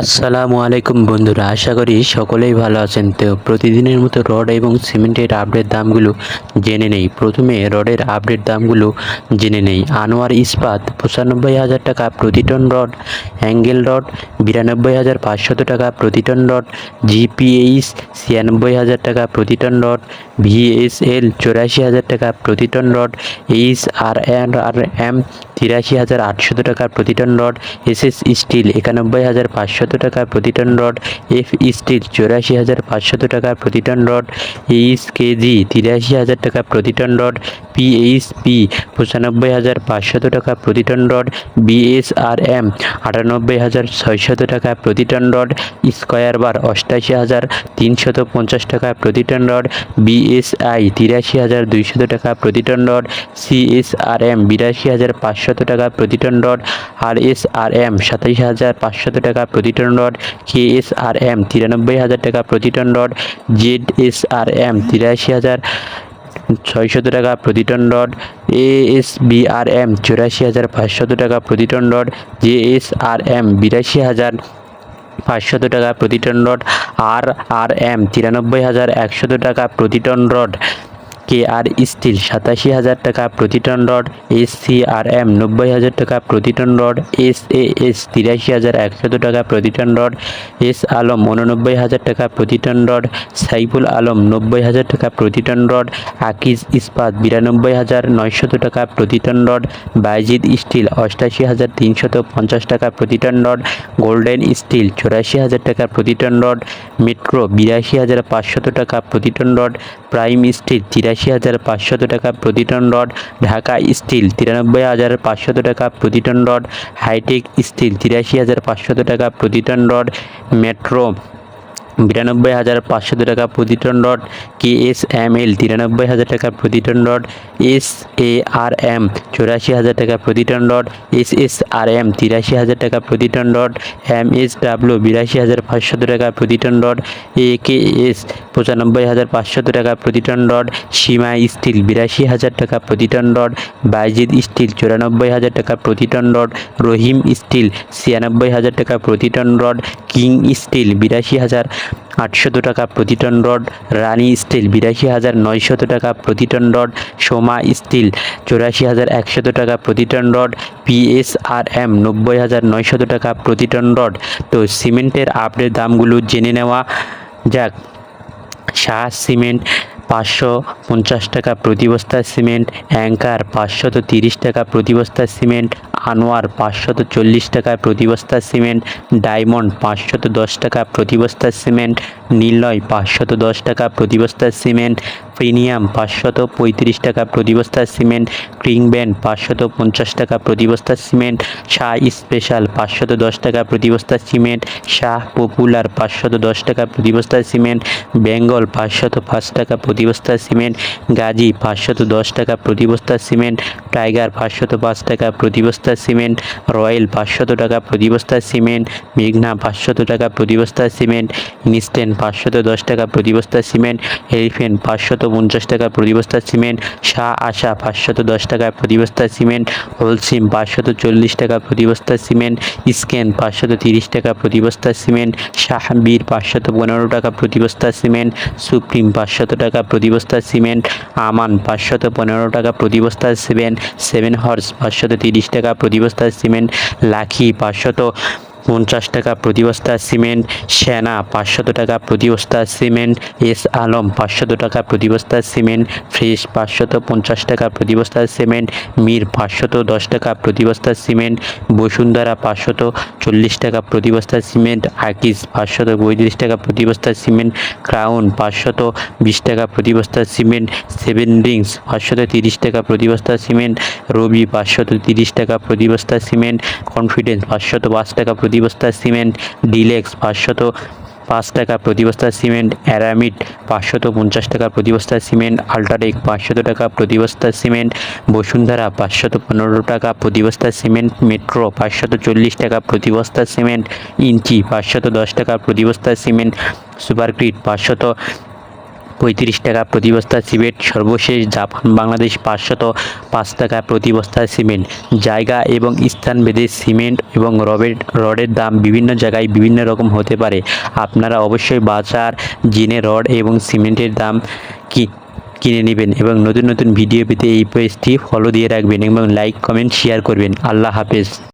আসসালামু আলাইকুম বন্ধুরা, আশা করি সকলেই ভালো আছেন। তো প্রতিদিনের মতো রড এবং সিমেন্টের আপডেট দামগুলো জেনে নেই। প্রথমে রডের আপডেট দামগুলো জেনে নেই। আনোয়ার ইস্পাত, পঁচানব্বই হাজার টাকা প্রতি টন রড। অ্যাঙ্গেল রড, বিরানব্বই হাজার পাঁচশত টাকা প্রতি টন রড। জিপিএইচ ছিয়ানব্বই হাজার টাকা প্রতি টন রড। ভিএসএল চৌরাশি হাজার টাকা প্রতি ton rod. H R R M তিরাশি হাজার আটশত টাকা প্রতি ton rod S S steel একানব্বই হাজার পাঁচশত টাকা প্রতি টন রড, এফ স্টিল চৌরাশি হাজার পাঁচশত টাকা প্রতি টন রড এইচ কেজি তিরাশি হাজার টাকা প্রতি টন রড পিএইচ পি পঁচানব্বই হাজার পাঁচশত টাকা প্রতি টন রড বিএসআরএম আটানব্বই হাজার ছয়শত টাকা প্রতি টন রড, স্কয়ার বার অষ্টাশি হাজার তিনশত পঞ্চাশ টাকা প্রতি টন রড বিএসআই তিরাশি হাজার দুইশত টাকা প্রতি টন রড সিএসআরএম বিরাশি হাজার পাঁচশত টাকা প্রতি ton rod R S R M সাতাইশ হাজার পাঁচশত টাকা প্রতি ton rod K S R M তিরানব্বই হাজার টাকা প্রতি ton rod Z S R M তিরাশি হাজার ছয়শত টাকা প্রতি ton rod A S B R M চুরাশি হাজার পাঁচশত টাকা প্রতি ton rod J S R M বিরাশি হাজার পাঁচশত টাকা প্রতি ton rod R R M তিরানব্বই হাজার একশত টাকা প্রতি ton rod. K R steel সাতাশি হাজার টাকা প্রতি ton rod S C R M নব্বই হাজার টাকা প্রতি ton rod S A S তিরাশি হাজার একশত টাকা প্রতি টন রড, এস আলম উননব্বই হাজার টাকা প্রতি টন রড, সাইফুল আলম নব্বই হাজার টাকা প্রতি টন রড, আকিজ ইস্পাত বিরানব্বই হাজার নয়শত টাকা প্রতি টন রড, বাইজিদ স্টিল অষ্টাশি হাজার তিনশত পঞ্চাশ টাকা প্রতি টন রড, গোল্ডেন স্টিল চৌরাশি হাজার টাকা প্রতি টন রড, মেট্রো বিরাশি হাজার পাঁচশত টাকা প্রতি টন রড, প্রাইম স্টিল তিরাশি হাজার পাঁচশত টাকা প্রতি টন রড, ঢাকা স্টিল তিরানব্বই হাজার পাঁচশত টাকা প্রতি টন রড, হাইটেক স্টিল তিরাশি হাজার পাঁচশত টাকা প্রতি টন রড, মেট্রো বিরানব্বই হাজার পাঁচশত টাকা প্রতি ton rod K S M L তিরানব্বই হাজার টাকা প্রতি ton rod S A R M চৌরাশি হাজার টাকা প্রতি ton rod S S R M তিরাশি হাজার টাকা প্রতি ton rod M S W বিরাশি হাজার পাঁচশত টাকা প্রতি ton rod A K S পঁচানব্বই হাজার পাঁচশত টাকা প্রতি টন রড, সীমা স্টিল বিরাশি হাজার টাকা প্রতি টন রড, বাইজিদ স্টিল চুরানব্বই হাজার টাকা প্রতি টন রড, রহিম স্টিল ছিয়ানব্বই হাজার টাকা প্রতি টন রড, কিং স্টিল বিরাশি হাজার আটশত টাকা প্রতি টন রড রানী স্টিল, বিরাশি হাজার নয়শত টাকা প্রতি টন রড, সোমা স্টিল, চৌরাশি হাজার একশত টাকা প্রতি টন রড পিএসআরএম নব্বই হাজার নয়শত টাকা প্রতি টন রড। তো সিমেন্টের আপডেট দামগুলো জেনে নেওয়া যাক। শাহ সিমেন্ট পাঁচশো পঞ্চাশ টাকা প্রতি বস্তা সিমেন্ট, অ্যাঙ্কার পাঁচশত তিরিশ টাকা প্রতি বস্তা সিমেন্ট আনোয়ার পাঁচশত চল্লিশ টাকা প্রতি বস্তা সিমেন্ট ডায়মন্ড পাঁচশত দশ টাকা প্রতি বস্তা সিমেন্ট নিলয় পাঁচশত দশ টাকা প্রতি বস্তা সিমেন্ট প্রিমিয়াম পাঁচশত পঁয়ত্রিশ টাকা প্রতি বস্তা সিমেন্ট ক্রিংব্যান্ড পাঁচশত পঞ্চাশ টাকা প্রতি বস্তা সিমেন্ট শাহ স্পেশাল পাঁচশত দশ টাকা প্রতি বস্তা সিমেন্ট শাহ পপুলার পাঁচশত দশ টাকা প্রতি বস্তা সিমেন্ট বেঙ্গল পাঁচশত পাঁচ টাকা প্রতি বস্তা সিমেন্ট গাজী পাঁচশত দশ টাকা প্রতি বস্তা সিমেন্ট টাইগার পাঁচশত পাঁচ টাকা প্রতি বস্তা সিমেন্ট রয়্যাল পাঁচশত টাকা প্রতি বস্তা সিমেন্ট মেঘনা পাঁচশত টাকা প্রতি বস্তা সিমেন্ট ইনস্ট্যান্ট পাঁচশত দশ টাকা প্রতি বস্তা সিমেন্ট এলিফেন্ট পাঁচশত পঞ্চাশ টাকা প্রতি বস্তা সিমেন্ট শাহ আশা পাঁচশত দশ টাকা প্রতি বস্তা সিমেন্ট হোলসিম পাঁচশত চল্লিশ টাকা প্রতি বস্তা সিমেন্ট স্ক্যান পাঁচশত তিরিশ টাকা প্রতি বস্তা সিমেন্ট শাহবীর পাঁচশত পনেরো টাকা প্রতি বস্তা সিমেন্ট সুপ্রিম পাঁচশত টাকা প্রতি বস্তা সিমেন্ট আমান পাঁচশত পনেরো টাকা প্রতি বস্তা সিমেন্ট সেভেন হর্স পাঁচশত তিরিশ টাকা প্রতি বস্তা সিমেন্ট, লাখি পাঁচশত পঞ্চাশ টাকা প্রতি বস্তা সিমেন্ট, সেনা পাঁচশত টাকা প্রতি বস্তা সিমেন্ট, এস আলম পাঁচশত টাকা প্রতি বস্তা সিমেন্ট, ফ্রেশ পাঁচশত পঞ্চাশ টাকা প্রতি বস্তা সিমেন্ট, মীর পাঁচশত দশ টাকা প্রতি বস্তা সিমেন্ট, বসুন্ধরা পাঁচশত চল্লিশ টাকা প্রতি বস্তা সিমেন্ট আকিস পাঁচশত পঁয়ত্রিশ টাকা প্রতি বস্তা সিমেন্ট, ক্রাউন পাঁচশত বিশ টাকা প্রতি বস্তা সিমেন্ট, সেভেন রিংস পাঁচশত তিরিশ টাকা প্রতি বস্তা সিমেন্ট, রবি পাঁচশত তিরিশ টাকা প্রতি বস্তা সিমেন্ট, কনফিডেন্স পাঁচশত পাঁচ টাকা প্রতি বস্তা সিমেন্ট, ডিলেক্স পাঁচশত পাঁচ টাকা প্রতি বস্তা সিমেন্ট, অ্যারামিড পাঁচশত পঞ্চাশ টাকা প্রতি বস্তা সিমেন্ট, আল্ট্রাটেক পাঁচশত টাকা প্রতি বস্তা সিমেন্ট, বসুন্ধরা পাঁচশত পনেরো টাকা প্রতি বস্তা সিমেন্ট, মেট্রো পাঁচশত চল্লিশ টাকা প্রতি বস্তা সিমেন্ট, ইঞ্চি পাঁচশত দশ টাকা প্রতি বস্তা সিমেন্ট সুপারক্রিট পাঁচশত পঁয়ত্রিশ টাকা প্রতি বস্তা সিমেন্ট, সর্বশেষ জাপান, বাংলাদেশ পাঁচশত পাঁচ টাকা প্রতি বস্তা সিমেন্ট। জায়গা এবং স্থান ভেদে সিমেন্ট এবং রবের, রডের দাম বিভিন্ন জায়গায় বিভিন্ন রকম হতে পারে। আপনারা অবশ্যই বাজার, জিনে রড এবং সিমেন্টের দাম কি, কিনে নেবেন এবং নতুন নতুন ভিডিও পেতে এই পেজটি ফলো দিয়ে রাখবেন এবং লাইক কমেন্ট শেয়ার করবেন। আল্লাহ হাফেজ।